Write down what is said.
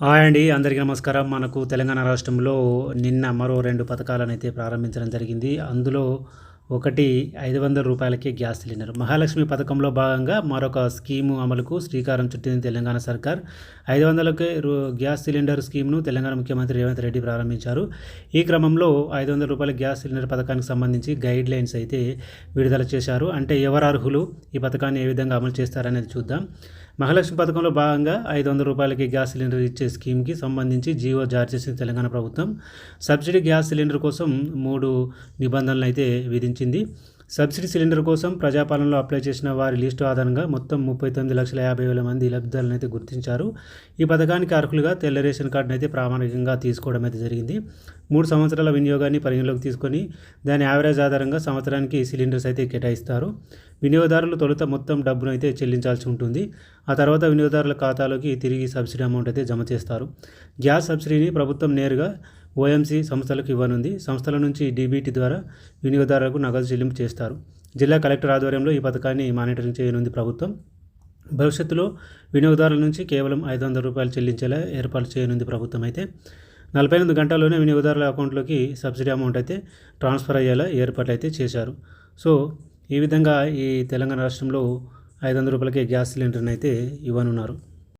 Hi అండి అందరికీ నమస్కారం. మనకు తెలంగాణ రాష్ట్రంలో నిన్న మరో రెండు పథకాలను అయితే ప్రారంభించడం జరిగింది. అందులో ఒకటి ఐదు వందల రూపాయలకే గ్యాస్ సిలిండర్. మహాలక్ష్మి పథకంలో భాగంగా మరొక స్కీము అమలుకు శ్రీకారం చుట్టింది తెలంగాణ సర్కార్. ఐదు వందలకే గ్యాస్ సిలిండర్ స్కీమ్ను తెలంగాణ ముఖ్యమంత్రి రేవంత్ రెడ్డి ప్రారంభించారు. ఈ క్రమంలో ఐదు వందల రూపాయల గ్యాస్ సిలిండర్ పథకానికి సంబంధించి గైడ్ లైన్స్ అయితే విడుదల చేశారు. అంటే ఎవరు అర్హులు? ఈ పథకాన్ని ఏ విధంగా అమలు చేస్తారనేది చూద్దాం. మహాలక్ష్మి పథకంలో భాగంగా ఐదు వందల రూపాయలకి గ్యాస్ సిలిండర్ ఇచ్చే స్కీమ్కి సంబంధించి జీవో జారీ చేసింది తెలంగాణ ప్రభుత్వం. సబ్సిడీ గ్యాస్ సిలిండర్ కోసం మూడు నిబంధనలు అయితే విధించింది. సబ్సిడీ సిలిండర్ కోసం ప్రజాపాలనలో అప్లై చేసిన వారి లిస్టు ఆధారంగా మొత్తం ముప్పై తొమ్మిది లక్షల యాభై వేల మంది లబ్ధిదారులను అయితే గుర్తించారు. ఈ పథకానికి అర్హులుగా తెల్ల రేషన్ కార్డును అయితే ప్రామాణికంగా తీసుకోవడం అయితే జరిగింది. మూడు సంవత్సరాల వినియోగాన్ని పరిగణలోకి తీసుకొని దాని యావరేజ్ ఆధారంగా సంవత్సరానికి సిలిండర్స్ అయితే కేటాయిస్తారు. వినియోగదారులు తొలుత మొత్తం డబ్బును అయితే చెల్లించాల్సి ఉంటుంది. ఆ తర్వాత వినియోగదారుల ఖాతాలోకి తిరిగి సబ్సిడీ అమౌంట్ అయితే జమ చేస్తారు. గ్యాస్ సబ్సిడీని ప్రభుత్వం నేరుగా ఓఎంసీ సంస్థలకు ఇవ్వనుంది. సంస్థల నుంచి డీబీటీ ద్వారా వినియోగదారులకు నగదు చెల్లింపు చేస్తారు. జిల్లా కలెక్టర్ ఆధ్వర్యంలో ఈ పథకాన్ని మానిటరింగ్ చేయనుంది ప్రభుత్వం. భవిష్యత్తులో వినియోగదారుల నుంచి కేవలం ఐదు వందల రూపాయలు చెల్లించేలా ఏర్పాటు చేయనుంది ప్రభుత్వం. అయితే నలభై ఎనిమిది గంటల్లోనే వినియోగదారుల అకౌంట్లోకి సబ్సిడీ అమౌంట్ అయితే ట్రాన్స్ఫర్ అయ్యేలా ఏర్పాట్లు అయితే చేశారు. సో ఈ విధంగా ఈ తెలంగాణ రాష్ట్రంలో ఐదు వందల రూపాయలకి గ్యాస్ సిలిండర్ని అయితే ఇవ్వనున్నారు.